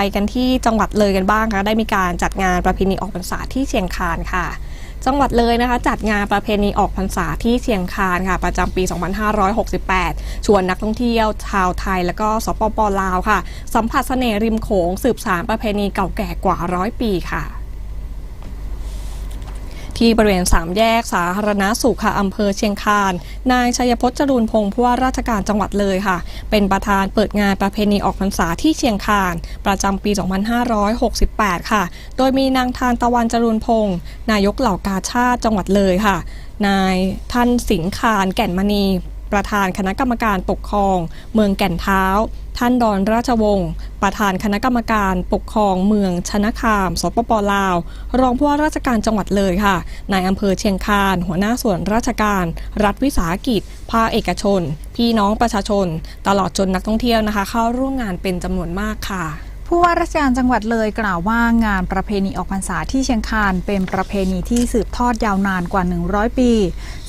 ไปกันที่จังหวัดเลยกันบ้างค่ะได้มีการจัดงานประเพณีออกพรรษาที่เชียงคานค่ะ จังหวัดเลยนะคะ จัดงานประเพณีออกพรรษาที่เชียงคานค่ะ ประจำปี 2568 ชวนนักท่องเที่ยวชาวไทยและก็สปปลาวค่ะ สัมผัสเสน่ห์ริมโขงสืบสานประเพณีเก่าแก่กว่าร้อยปีค่ะ ที่บริเวณสามแยกสาธารณสุขค่ะอำเภอเชียงคาน นายชัยพจน์จรูนพงศ์ผู้ว่าราชการจังหวัดเลยค่ะ เป็นประธานเปิดงานประเพณีออกพรรษาที่เชียงคาน ประจำปี 2568 ค่ะ โดยมีนางทานตะวันจรูนพงศ์นายกเหล่ากาชาติจังหวัดเลยค่ะ นายท่านสิงคานแก่นมณีประธานคณะกรรมการปกครอง เมืองแก่นเท้า ท่านดอนราชวงศ์ ประธานคณะกรรมการปกครองเมืองชนะคาม สปปลาว รองผู้ว่าราชการจังหวัดเลยค่ะ นายอำเภอเชียงคาน หัวหน้าส่วนราชการ รัฐวิสาหกิจ ภาคเอกชน พี่น้องประชาชน ตลอดจนนักท่องเที่ยวนะคะ เข้าร่วมงานเป็นจำนวนมากค่ะผู้ว่าราชการจังหวัดเลยกล่าวว่างานประเพณีออกพรรษาที่เชียงคานเป็นประเพณีที่สืบทอดยาวนานกว่า 100 ปี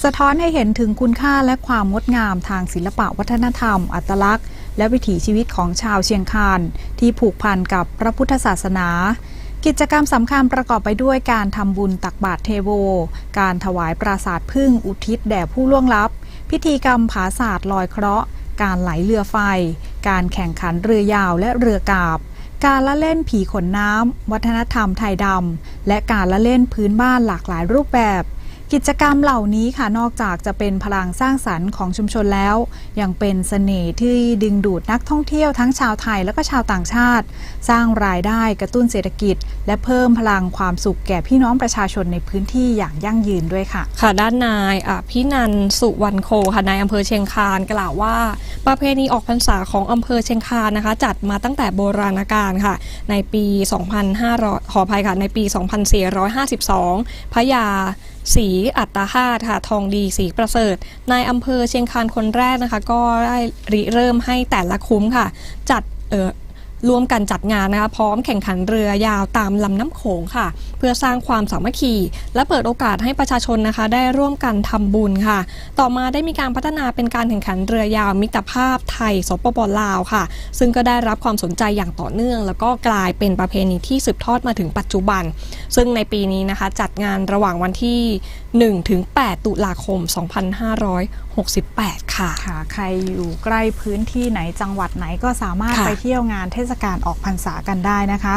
สะท้อนให้เห็นถึงคุณค่าและความงดงามทางศิลปะวัฒนธรรม อัตลักษณ์ และวิถีชีวิตของชาวเชียงคานที่ผูกพันกับพระพุทธศาสนา กิจกรรมสำคัญประกอบไปด้วยการทำบุญตักบาตรเทโว การถวายปราสาทพึ่งอุทิศแด่ผู้ล่วงลับ พิธีกรรมผาศาสตร์ลอยเคราะห์ การไหลเรือไฟ การแข่งขันเรือยาวและเรือกาบการละเล่นผีขนน้ำ วัฒนธรรมไทยดำ และการละเล่นพื้นบ้านหลากหลายรูปแบบ กิจกรรมเหล่านี้ค่ะนอกจากจะเป็นพลังสร้างสรรค์ของชุมชนแล้ว ยังเป็นเสน่ห์ที่ดึงดูดนักท่องเที่ยวทั้งชาวไทยและก็ชาวต่างชาติ สร้างรายได้กระตุ้นเศรษฐกิจ และเพิ่มพลังความสุขแก่พี่น้องประชาชนในพื้นที่อย่างยั่งยืนด้วยค่ะ ค่ะด้านนายอภินันสุวรรณโคค่ะนายอำเภอเชียงคานกล่าวว่า ประเพณีออกพรรษาของอำเภอเชียงคานนะคะ จัดมาตั้งแต่โบราณกาลค่ะ ในปี 2500 ขออภัยค่ะในปี 2452 พระยาสีอัตตาหาตค่ะทองดีสีประเสริฐนายอำเภอเชียงคานคนแรกนะคะ ก็ได้ริเริ่มให้แต่ละคุ้มค่ะ จัดเอ่อ ร่วมกันจัดงานนะคะพร้อมแข่งขันเรือยาวตามลำน้ำโขงค่ะ เพื่อสร้างความสามัคคี และเปิดโอกาสให้ประชาชนนะคะ ได้ร่วมกันทำบุญค่ะ ต่อมาได้มีการพัฒนาเป็นการแข่งขันเรือยาวมิตรภาพไทยสปปลาวค่ะ ซึ่งก็ได้รับความสนใจอย่างต่อเนื่อง แล้วก็กลายเป็นประเพณีที่สืบทอดมาถึงปัจจุบัน ซึ่งในปีนี้นะคะจัดงานระหว่างวันที่1ถึง8ตุลาคม 2500 2568 ค่ะ ค่ะ ใครอยู่ใกล้พื้นที่ไหนจังหวัดไหนก็สามารถค่ะไปเที่ยวงานเทศกาลออกพรรษากันได้นะคะ